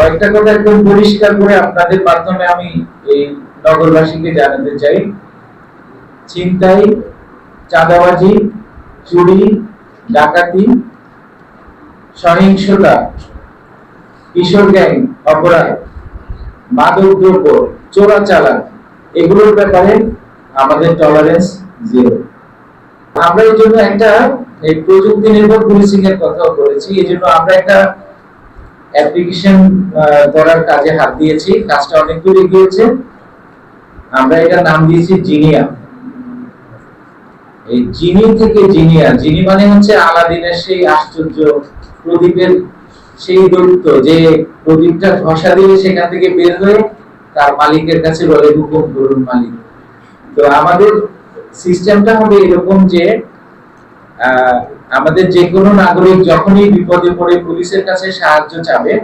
কয়েকটা কথা একদম পরিষ্কার করে আপনাদের মাধ্যমে আমি এই নগরবাসীকে জানাতে চাই। ছিনতাই, চাঁদাবাজি, চুরি, ডাকাতি, সহিংসতা, কিশোর গ্যাং, অপরাধ মাদক দ্রব্য চোরাচালান, এগুলোর ব্যাপারে আমাদের টলারেন্স জিরো আমরা এই জন্য একটা প্রযুক্তি নির্ভর পুলিশিং এর কথাও করেছি এই জন্য আমরা একটা অ্যাপ্লিকেশন করার কাজে হাত দিয়েছি, কাজটা অনেক দূর এগিয়েছে। আমরা এটা নাম দিয়েছি জিনিয়া। এই জিনি থেকে জিনিয়া, জিনি মানে হচ্ছে আলাদিনের সেই আশ্চর্য প্রদীপের সেই দৈত্য, যে প্রদীপটা ধসা দিয়ে সেখান থেকে বের হয়ে তার মালিকের কাছে বলে, হুকুম করুন মালিক। তো আমাদের সিস্টেমটা হবে এরকম যে আমাদের যে কোনো নাগরিক যখনই বিপদে পড়ে পুলিশের কাছে সাহায্য চাবে,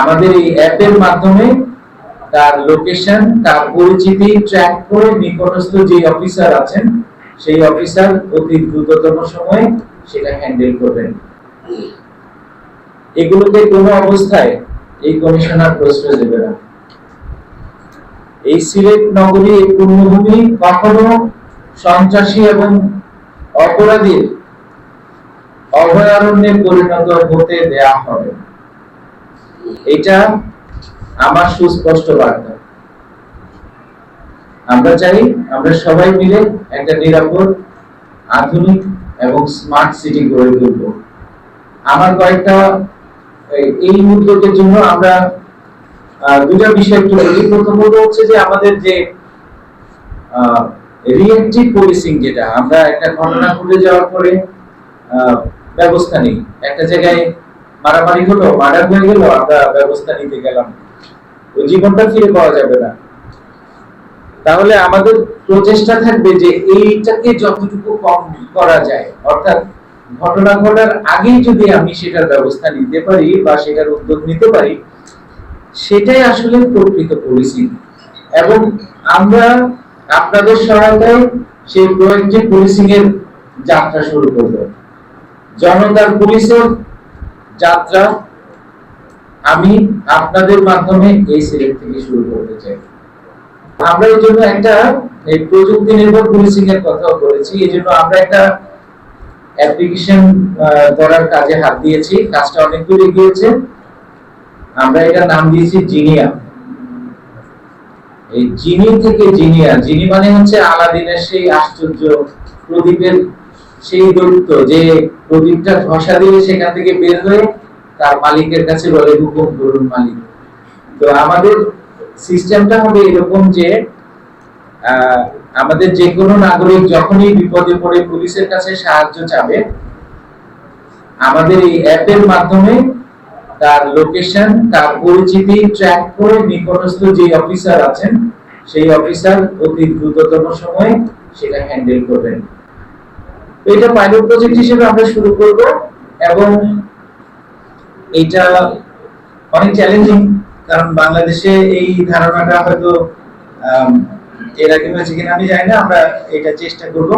আমাদের এই অ্যাপের মাধ্যমে তার লোকেশন তার পরিচিতি ট্র্যাক করে নিকটস্থ যে অফিসার আছেন, সেই অফিসার অতি দ্রুততম সময়ে সেটা হ্যান্ডেল করবেন। এগুলোকে কোনো অবস্থায় এই কমিশনার প্রশ্রয় দেবে না। এই সিলেট নগরী পূর্ণভূমি কখনো সন্ত্রাসী এবং অপরাধীর অভয়ারণ্যে পরিণত হতে দেয়া হবে। এটা আমার সুস্পষ্ট বার্তা। আমরা চাই আমরা সবাই মিলে একটা নিরাপদ, আধুনিক এবং স্মার্ট সিটি গড়ে তুলব। আমার কয়েকটা, এই- উদ্যোগের জন্য আমরা দুটা বিষয় একটু বলি। প্রথমত হচ্ছে যে আমাদের যে রিয়েক্টিভ পুলিশিং যেটা, আমরা একটা ঘটনা ঘটে যাওয়ার পরে ব্যবস্থা একটা জায়গায় মারামারি হলো, মার্ডার হয়ে গেল, আমরা ব্যবস্থা নিতে গেলাম। ওই জীবনটা ফিরে পাওয়া যাবে না। তাহলে আমাদের প্রচেষ্টা থাকবে যে এইটাকে যতটুকু কম করা যায়। অর্থাৎ ঘটনা ঘটার আগেই যদি আমি সেটার ব্যবস্থা নিতে পারি বা সেটার উদ্যোগ নিতে পারি, সেটাই আসলে প্রকৃত পলিসি এবং আমরা আপনাদের সহায়তায় সেই প্রোয়েক্টিভ পুলিশিং এর যাত্রা শুরু করব। জনতার পুলিশের যাত্রা আমি আপনাদের মাধ্যমে এই সিলেট থেকে শুরু করতে চাই। আমরা এই জন্য একটা, এই প্রযুক্তি নির্ভর পুলিশিং এর কথাও বলেছি। এই জন্য আমরা একটা অ্যাপ্লিকেশন করার কাজে হাত দিয়েছি। কাজটা অনেক দূর এগিয়েছে। আমরা এটা নাম দিয়েছি জিনিয়া। এই জিনি থেকে জিনিয়া জিনি মানে হচ্ছে আলাদিনের সেই আশ্চর্য প্রদীপের সেই দৈত্য যে প্রদীপটা ঘষা দিয়ে সেখান থেকে বের হয়ে তার মালিকের কাছে বলে, হুকুম করুন মালিক। তো আমাদের সিস্টেমটা হবে এরকম যে আমাদের যে কোনো নাগরিক যখনই বিপদে পড়ে পুলিশের কাছে সাহায্য চাবে, আমাদের এই অ্যাপের মাধ্যমে তার লোকেশন তার পরিচিতি ট্র্যাক করে নিকটস্থ যে অফিসার আছেন, সেই অফিসার অতি দ্রুততম সময়ে সেটা হ্যান্ডেল করবেন। এটা পাইলট প্রজেক্ট হিসেবে আমরা শুরু করব এবং এটা অনেক চ্যালেঞ্জিং কারণ বাংলাদেশে এই ধারণাটা হয়তো এর আগে হয়েছে কিনা আমি জানি না, আমরা এটা চেষ্টা করব।